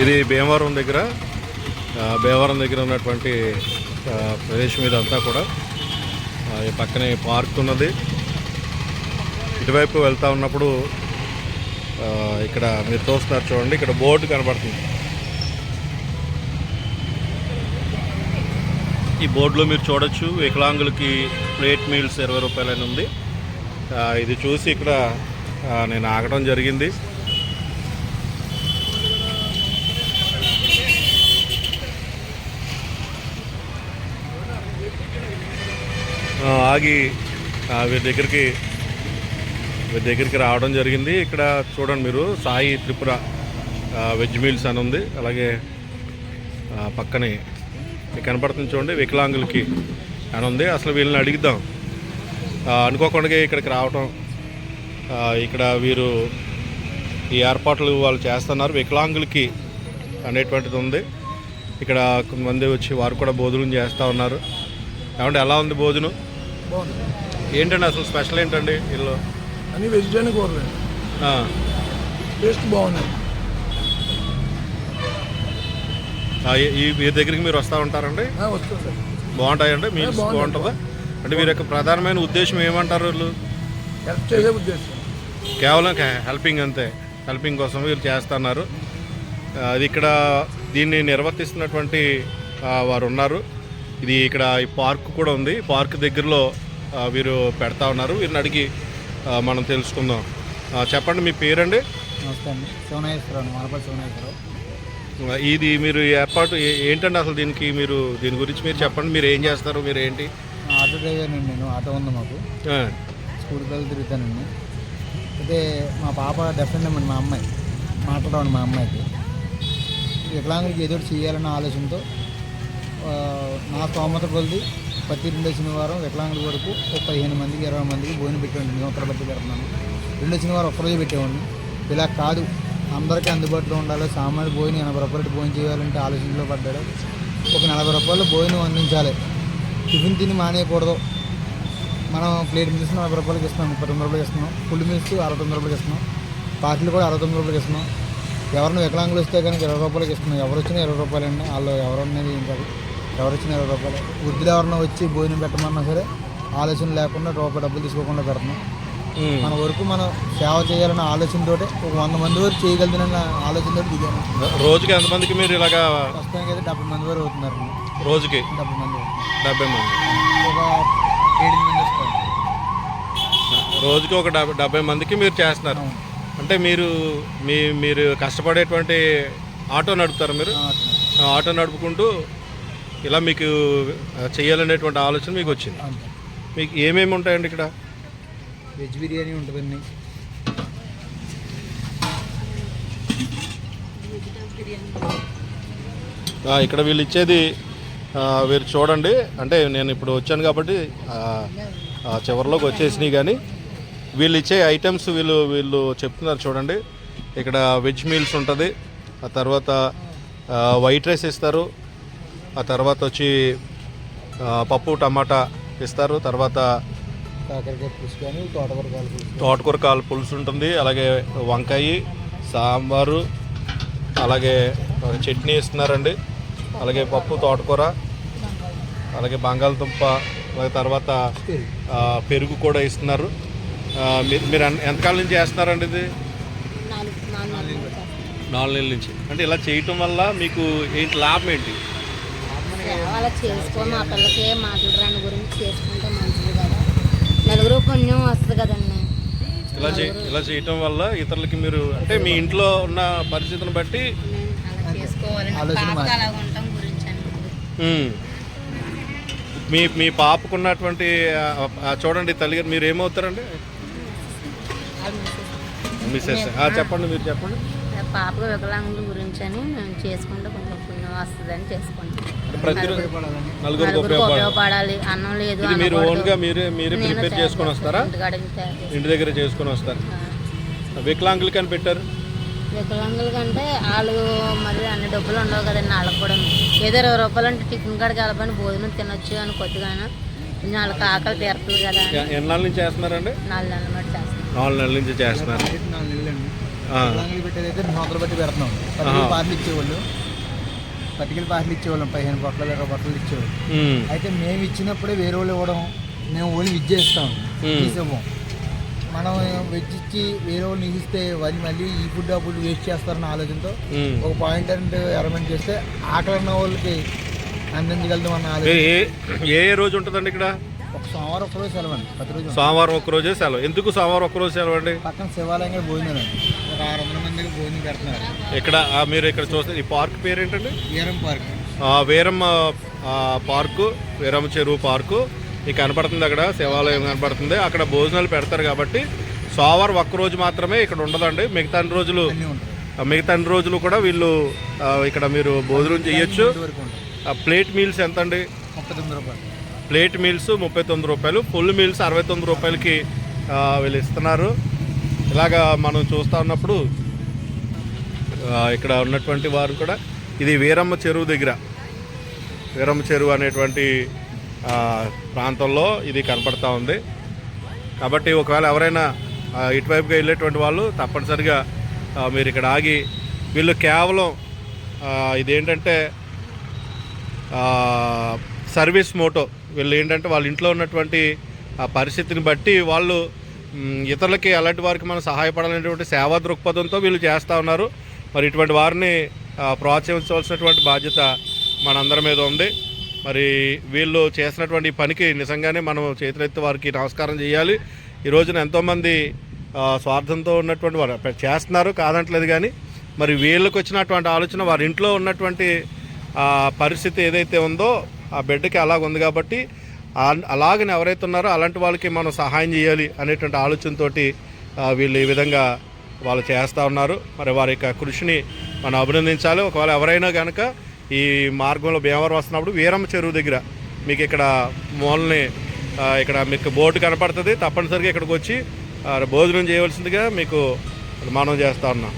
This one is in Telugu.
ఇది భీమవరం దగ్గర ఆ, భీమవరం దగ్గర ఉన్నటువంటి ప్రదేశం ఇదంతా కూడా ఈ పక్కనే పార్క్ ఉన్నది. ఇటువైపు వెళ్తా ఉన్నప్పుడు ఆ, ఇక్కడ మీరు చూస్తున్నారు చూడండి ఇక్కడ బోర్డు కనబడుతుంది. ఈ బోర్డులో మీరు చూడొచ్చు వికలాంగులకి ప్లేట్ మీల్స్ ఇరవై రూపాయలని ఉంది. ఆ, ఇది చూసి ఇక్కడ నేను ఆగడం జరిగింది. ఆగి వీరి దగ్గరికి వీరి దగ్గరికి రావడం జరిగింది. ఇక్కడ చూడండి మీరు సాయి త్రిపుర వెజ్ మీల్స్ అని ఉంది. అలాగే పక్కనే కనపడుతుంది చూడండి వికలాంగులకి అని ఉంది. అసలు వీళ్ళని అడిగిద్దాం అనుకోకుండా ఇక్కడికి రావటం ఇక్కడ వీరు ఈ ఏర్పాట్లు వాళ్ళు చేస్తున్నారు. వికలాంగులకి అనేటువంటిది ఉంది. ఇక్కడ కొంతమంది వచ్చి వారు కూడా భోజనం చేస్తూ ఉన్నారు. ఏమంటే ఎలా ఉంది భోజనం? బాగుంది. ఏంటండి అసలు స్పెషల్ ఏంటండి వీళ్ళు అన్ని వెజిటేరియన్ కూరలు. ఆ, టేస్ట్ బాగున్నాయి ఈ- వీరి దగ్గరికి మీరు వస్తూ ఉంటారండి? ఆ, వస్తుంది సార్. బాగుంటాయండి మీరు బాగుంటాయి. బాగుంటుందా? అంటే వీరి యొక్క ప్రధానమైన ఉద్దేశం ఏమంటారు వీళ్ళు? హెల్ప్ చేసే ఉద్దేశం. కేవలం హెల్పింగ్ అంతే. హెల్పింగ్ కోసం వీరు చేస్తున్నారు. అది ఇక్కడ దీన్ని నిర్వర్తిస్తున్నటువంటి వారు ఉన్నారు. ఇది ఇక్కడ ఈ పార్క్ కూడా ఉంది. పార్క్ దగ్గరలో వీరు పెడతా ఉన్నారు. వీరిని అడిగి మనం తెలుసుకుందాం. చెప్పండి మీ పేరండి? నమస్తే అండి. శివనాగేశ్వరరావు మానపల్లి శివనాగేశ్వరరావు. ఆ, ఇది మీరు ఏర్పాటు ఏంటండి అసలు దీనికి మీరు దీని గురించి మీరు చెప్పండి. మీరు ఏం చేస్తారు మీరు ఏంటి? ఆటో డ్రైవర్ అండి నేను ఆటో ఉంది మాకు. స్కూల్ పిల్లలు తిరుగుతానండి. అయితే మా పాప డెఫెండ్ అండి మా అమ్మాయి. మాట్లాడమండి మా అమ్మాయికి. వికలాంగులకి ఏదో చేయాలన్న ఆలోచనతో నా స్తోమత కొలిది ప్రతి రెండో శనివారం వికలాంగుల వరకు ఒక పదిహేను మందికి ఇరవై మందికి భోజనం పెట్టేవాడిని. నిరంతర బట్టి పెడుతున్నాను. రెండో శనివారం ఒక్కరోజు పెట్టేవాడిని. ఇలా కాదు. అందరికీ అందుబాటులో ఉండాలి. సామాన్య భోజనం ఎనభై రూపాయలు భోజనం చేయాలంటే ఆలోచనలో పడ్డాడు. ఒక నలభై రూపాయలు భోజనం అందించాలి. టిఫిన్ తిని మానేయకూడదు. మనం ప్లేట్ మిల్స్ నలభై రూపాయలకి ఇస్తున్నాం. ముప్పై తొమ్మిది రూపాయలకి ఇస్తున్నాం. ఫుల్ మిల్స్ అరవై తొమ్మిది రూపాయలకి ఇస్తున్నాం. పార్టీలు కూడా అరవై తొమ్మిది రూపాయలకి ఇస్తున్నాం. ఎవరిని వికలాంగులు వస్తే కనుక ఇరవై రూపాయలకి ఇస్తున్నాం. ఎవరు వచ్చినా ఇరవై రూపాయలు అండి వాళ్ళు ఎవరు ఉన్నది ఏం కాదు. ఎవరు వచ్చినా ఇరవై రూపాయలు. వృద్ధులు ఎవరన్నా వచ్చి భోజనం పెట్టమన్నా సరే ఆలోచన లేకుండా రూపాయి డబ్బులు తీసుకోకుండా పెడుతున్నాం ఉమ్. మన వరకు మనం సేవ చేయాలన్న ఆలోచనతోటే ఒక వంద మంది వరకు చేయగలుగుతున్న ఆలోచనతో దిగాను రోజుకి ఎంతమందికి మీరు ఇలాగా ప్రస్తుతానికి అయితే డెబ్బై మంది వరకు అవుతున్నారు రోజుకి? డెబ్బై మంది. డెబ్బై మంది. ఒక ఏడు మంది వస్తారు. రోజుకి ఒక డెబ్బై డెబ్బై మందికి మీరు చేస్తున్నారు. అంటే మీరు మీ మీరు కష్టపడేటువంటి ఆటో నడుపుతారు మీరు? ఆటో నడుపుకుంటూ ఇలా మీకు చేయాలనేటువంటి ఆలోచన మీకు వచ్చింది. మీకు ఏమేమి ఉంటాయండి ఇక్కడ? వెజ్ బిర్యానీ ఉంటుందండి. ఇక్కడ వీళ్ళు ఇచ్చేది వీరు చూడండి. అంటే నేను ఇప్పుడు వచ్చాను కాబట్టి చివరిలోకి వచ్చేసినాయి కానీ వీళ్ళు ఇచ్చే ఐటమ్స్ వీళ్ళు వీళ్ళు చెప్తున్నారు చూడండి. ఇక్కడ వెజ్ మీల్స్ ఉంటుంది. ఆ తర్వాత వైట్ రైస్ ఇస్తారు. ఆ తర్వాత వచ్చి పప్పు టమాటా ఇస్తారు. తర్వాత తోటకూర కాలు పులుసు ఉంటుంది. అలాగే వంకాయ సాంబారు అలాగే చట్నీ ఇస్తున్నారండి. అలాగే పప్పు తోటకూర అలాగే బంగాళదుంప అలాగే తర్వాత ఆ, పెరుగు కూడా ఇస్తున్నారు. మీరు ఎంతకాలం నుంచి చేస్తున్నారండి ఇది. నాలుగు నెలల నుంచి. అంటే ఇలా చేయటం వల్ల మీకు ఏంటి లాభం ఏంటి? అలా చేసుకొని మా పిల్లకి మాట్లాడరాని గురించి చేసుకుంటే మంచిది కదా. నలుగురు పుణ్యం వస్తుంది కదండి. ఇలా చే ఇలా చేయటం వల్ల ఇతరులకి మీరు అంటే మీ ఇంట్లో ఉన్న పరిస్థితిని బట్టి. మీ మీ పాపకున్నటువంటి చూడండి తల్లిగారు మీరు ఏమవుతారండి? మిస్సెస్. ఆ, చెప్పండి మీరు చెప్పండి. పాపకు వికలాంగుల అని మేము చేసుకుంటే కొంచెం పుణ్యం వస్తుంది అని చేసుకుంటాం నలుగురికి ఉపయోగపడాలి. అన్నం లేదు మీరు. ఓన్గా మీరే మీరే ప్రిపేర్ చేసుకొని. వస్తారా? నుంచి. ఇంటి దగ్గర చేసుకొని వస్తారు. ఆ. వికలాంగులకి అని పెట్టారు? వికలాంగుల కంటే వాళ్ళు మరి అన్ని డబ్బులు ఉండవు కదండి వాళ్ళకి కూడా. ఏదో ఇరవై రూపాయలు అంటే టిఫిన్ కాడికి వెళ్ళబోని భోజనం తినొచ్చు అని కొద్దిగానే. కొంచెం వాళ్ళకి ఆకలి తీరుతుంది కదా ఎన్నాళ్ళ నుంచి చేస్తున్నారండి? నాలుగు నెలల మట్టి చేస్తాం నాలుగు నెలల నుంచి చేస్తున్నారు. నాలుగు నెలలు అండి ఆ. వికలాంగులు పెట్టేది అయితే రెండు వందలు బట్టి పెడుతున్నాం. పట్టుకెళ్ళి ఆహా. పాటలు ఇచ్చేవాళ్ళు. పట్టుకెళ్ళి పాటలు ఇచ్చేవాళ్ళం. పదిహేను పొట్టలు ఇరవై పొట్టలు ఇచ్చేవాళ్ళు. అయితే మేము ఇచ్చినప్పుడే వేరే వాళ్ళు ఇవ్వడం మేము ఓన్లీ ఇస్తాం మ్మ్. తీసివ్వం మనం వెజ్ ఇచ్చి వేరే వాళ్ళు ఇస్తే వాళ్ళు మళ్ళీ ఈ ఫుడ్ ఆ ఫుడ్ వేస్ట్ చేస్తారన్న ఆలోచనతో. ఒక పాయింట్ అండ్ అరేంజ్మెంట్ చేస్తే ఆకలి ఉన్న వాళ్ళకి అందించగలుగుతాం అన్న ఆలోచన ఏ- ఏ రోజు ఉంటుందండి ఇక్కడ? సోమవారం ఒక రోజు సెలవు అండి ప్రతి రోజు ఉంటుంది. సోమవారం ఒక రోజే సెలవు. ఎందుకు సోమవారం ఒక రోజు సెలవు అండి పక్కన శివాలయం కూడా భోజనం అండి. ఒక ఆరు వందల మందికి భోజనం పెడుతున్నారు. ఇక్కడ ఆ, మీరు ఇక్కడ చూస్తే ఈ పార్క్ పేరు ఏంటండి ఈరం పార్క్. ఆ, వీరమ్మ ఆ, పార్కు వీరమ్మ చెరువు పార్కు. మీకు కనపడుతుంది అక్కడ శివాలయం కనపడుతుంది. అక్కడ భోజనాలు పెడతారు కాబట్టి సోమవారం ఒక్క రోజు మాత్రమే ఇక్కడ ఉండదండి. మిగతా అన్ని రోజులు అన్నీ ఉంటాయి. ఆ, మిగతా అన్ని రోజులు కూడా వీళ్ళు ఆ, ఇక్కడ మీరు భోజనం చేయొచ్చు. వరకు ప్లేట్ మీల్స్ ఎంత అండి ముప్పై తొమ్మిది రూపాయలు. ప్లేట్ మీల్స్ ముప్పై తొమ్మిది రూపాయలు ఫుల్ మీల్స్ అరవై తొమ్మిది రూపాయలకి వీళ్ళు ఇస్తున్నారు. ఇలాగా మనం చూస్తూ ఉన్నప్పుడు ఇక్కడ ఉన్నటువంటి వారు కూడా ఇది వీరమ్మ చెరువు దగ్గర. వీరమ్మ చెరువు అనేటువంటి ప్రాంతంలో ఇది కనపడతా ఉంది. కాబట్టి ఒకవేళ ఎవరైనా ఇటువైపుగా వెళ్ళేటువంటి వాళ్ళు తప్పనిసరిగా మీరు ఇక్కడ ఆగి వీళ్ళు కేవలం ఇదేంటంటే సర్వీస్ మోటో వీళ్ళు ఏంటంటే వాళ్ళ ఇంట్లో ఉన్నటువంటి ఆ పరిస్థితిని బట్టి వాళ్ళు ఇతరులకి అలాంటి వారికి మనం సహాయపడాలనేటువంటి సేవా దృక్పథంతో వీళ్ళు చేస్తూ ఉన్నారు. మరి ఇటువంటి వారిని ప్రోత్సహించవలసినటువంటి బాధ్యత మనందరి మీద ఉంది. మరి వీళ్ళు చేసినటువంటి పనికి నిజంగానే మనం చేతులెత్తి వారికి నమస్కారం చేయాలి. ఈ రోజున ఎంతోమంది స్వార్థంతో ఉన్నటువంటి వారు చేస్తున్నారు కాదంటలేదు కానీ మరి వీళ్ళకి వచ్చినటువంటి ఆలోచన వారి ఇంట్లో ఉన్నటువంటి ఆ పరిస్థితి ఏదైతే ఉందో ఆ బిడ్డకి అలాగ ఉంది కాబట్టి అలాగని ఎవరైతే ఉన్నారో అలాంటి వాళ్ళకి మనం సహాయం చేయాలి అనేటువంటి ఆలోచనతోటి వీళ్ళు ఈ విధంగా వాళ్ళు చేస్తూ ఉన్నారు. మరి వారి యొక్క కృషిని మనం అభినందించాలి. ఒకవేళ ఎవరైనా కనుక ఈ మార్గంలో భీమవరం వస్తున్నప్పుడు వీరమ్మ చెరువు దగ్గర మీకు ఇక్కడ మూలని ఇక్కడ మీకు బోర్డు కనపడుతుంది. తప్పనిసరిగా ఇక్కడికి వచ్చి భోజనం చేయవలసిందిగా మీకు మనం చేస్తూ ఉన్నాం.